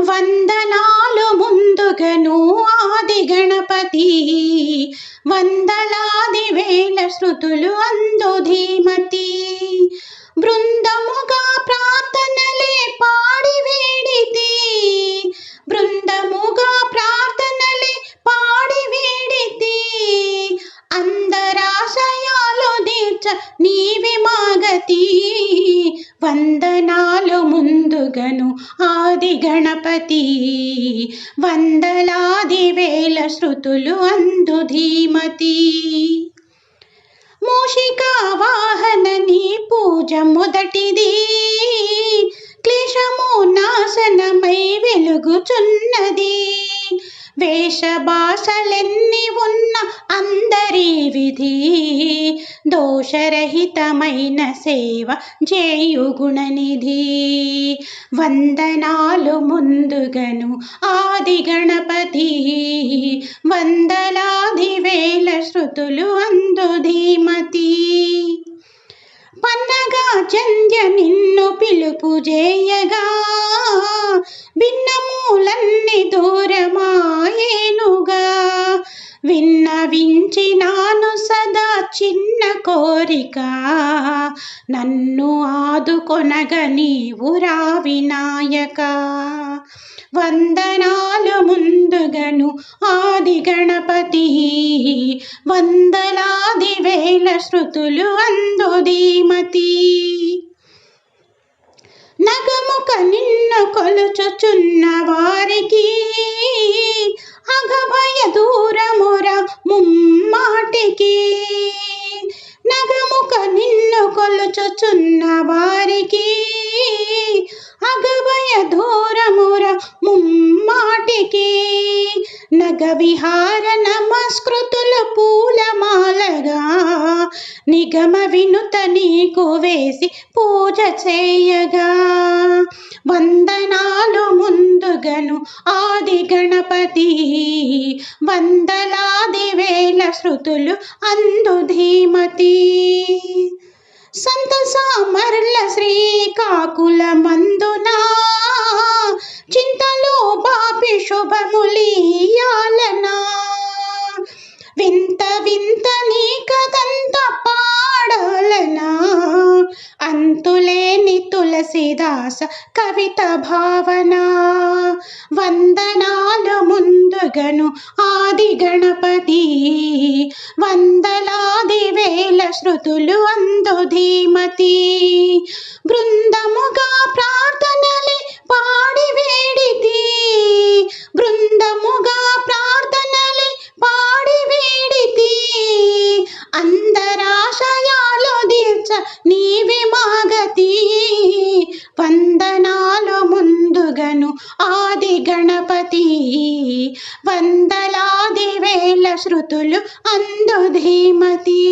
వందనాలు ముందుగను ఆది గణపతి. వందలాది వేల శృతులు అందు ధీమతి. బృందముగా ప్రార్థనలే పాడి వేడితి. బృందముగా ప్రార్థనలే పాడి వేడితి. అందరాశయాలు తీర్చ నీవి మాగతి వందనాలు ముందుగను ఆది గణపతి. వందలాది వేల శృతులు అందు ధీమతి. మూషిక వాహనని పూజ మొదటిది. క్లేశము నాశనమై వెలుగుచున్నది. వేషభాషలెన్ని ఉన్న అందరి విధి దోషరహితమైన సేవ జేయుగుణనిధి వందనాలు ముందుగను ఆది గణపతి వందలాది వేల శృతులు అందు ధీమతి. పన్నగా చంద్య నిన్ను పిలుపు చేయగా భిన్నములన్నీ దూరమాయేనుగా. విన్నవించినాను సదా చిన్న కోరిక. నన్ను ఆదుకొనగ నీవు రా వినాయక వందనాలు ముందుగను ఆది గణపతి. వందలాది వేల శృతులు అందు ధీమతి. నగముక నిన్ను కొలుచుచున్న వారికి అగభయ దూరముర ముమ్మాటికి. నగముక నిన్ను కొలుచుచున్న వారికి అగభయ దూరముర ముమ్మాటికి. నగ విహార నమస్కృతులు పూలమాలగా నిగమ వినుత నీకు వేసి పూజ చేయగా ముందుగను ఆది గణపతి. వందలాది వేల శృతులు అందు ధీమతి. సంత సామర్ల శ్రీకాకుల మందునా. చింతలు బాపి శుభములియాలనా. వింత వింత నీ కదంత పాడాలనా. అంతులేని తులసిదాస కవిత భావనా. వందనాలు ముందుగను ఆది గణపతి. వందలాది వేల శృతులు అందు ధీమతి. బృందముగా ప్రా వందలాది వేల శృతులు అందు ధీమతి.